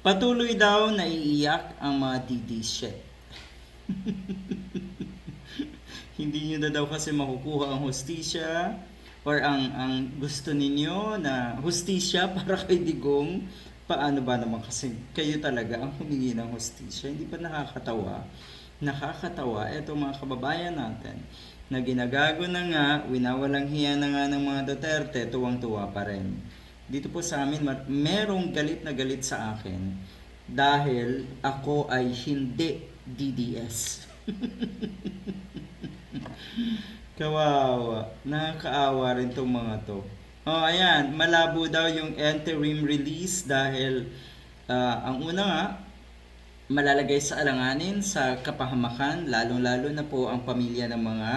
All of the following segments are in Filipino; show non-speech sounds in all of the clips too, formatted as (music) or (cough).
Patuloy daw na iiyak ang mga DD. (laughs) Hindi nyo na daw kasi makukuha ang hostisya or ang ang gusto ninyo na hostisya (laughs) para kay Digong. Paano ba naman kasi kayo talaga ang humingi ng hostisya? Hindi ba nakakatawa? Nakakatawa eto mga kababayan natin na ginagago na nga, winawalang hiya na nga ng mga Duterte, tuwang-tuwa pa rin. Dito po sa amin, merong galit na galit sa akin dahil ako ay hindi DDS. (laughs) Kawawa. Nakakaawa rin tong mga to. Oh, ayan. Malabo daw yung interim release dahil ah, ang una nga, malalagay sa alanganin sa kapahamakan, lalong-lalo na po ang pamilya ng mga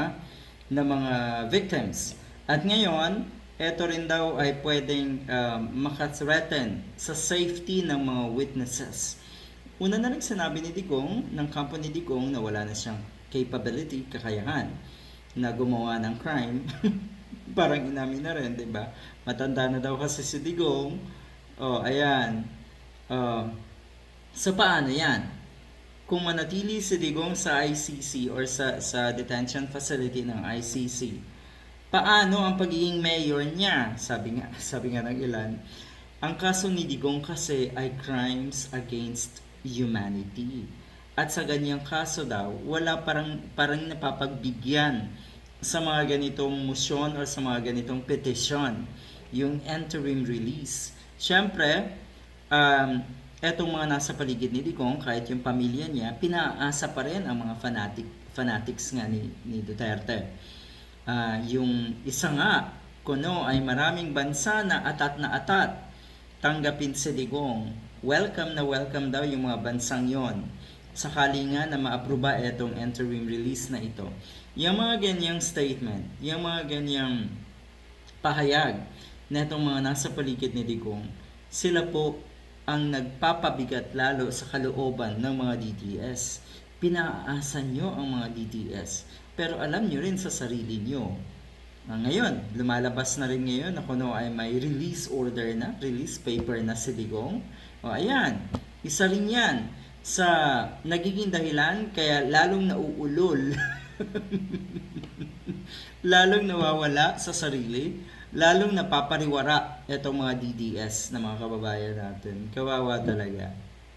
ng mga victims. At ngayon, ito rin daw ay pwedeng um, makathreaten sa safety ng mga witnesses. Una na rin sinabi ni Digong, ng company Digong, na wala na siyang capability, kakayahan na gumawa ng crime. (laughs) Parang inamin na rin, di ba? Matanda na daw kasi si Digong. Oh, ayan. Oh, So paano yan? Kung manatili si Digong sa ICC or sa, sa detention facility ng ICC, paano ang pagiging mayor niya? Sabi nga, (laughs) sabi nga ng ilan, ang kaso ni Digong kasi ay crimes against humanity. At sa ganyang kaso daw, wala parang, parang napapagbigyan sa mga ganitong motion or sa mga ganitong petition, yung interim release. Siyempre, um, etong mga nasa paligid ni Digong, kahit yung pamilya niya, pinaasa pa rin ang mga fanatic, fanatics nga ni, ni Duterte. Ah, yung isa nga, kuno ay maraming bansa na atat na atat tanggapin si Digong. Welcome na welcome daw yung mga bansang yon. Sakali nga na maapruba etong interim release na ito. Yung mga ganyang statement, yung mga ganyang pahayag na itong mga nasa paligid ni Digong, sila po ang nagpapabigat lalo sa kalooban ng mga DDS. Pinaasan nyo ang mga DDS. Pero alam nyo rin sa sarili nyo. Na ngayon, lumalabas na rin ngayon na kuno ay may release order na, release paper na si Digong. O ayan, isa rin yan sa nagiging dahilan kaya lalong nauulol (laughs) lalong nawawala sa sarili, lalong napapariwara itong mga DDS na mga kababayan natin. Kawawa talaga.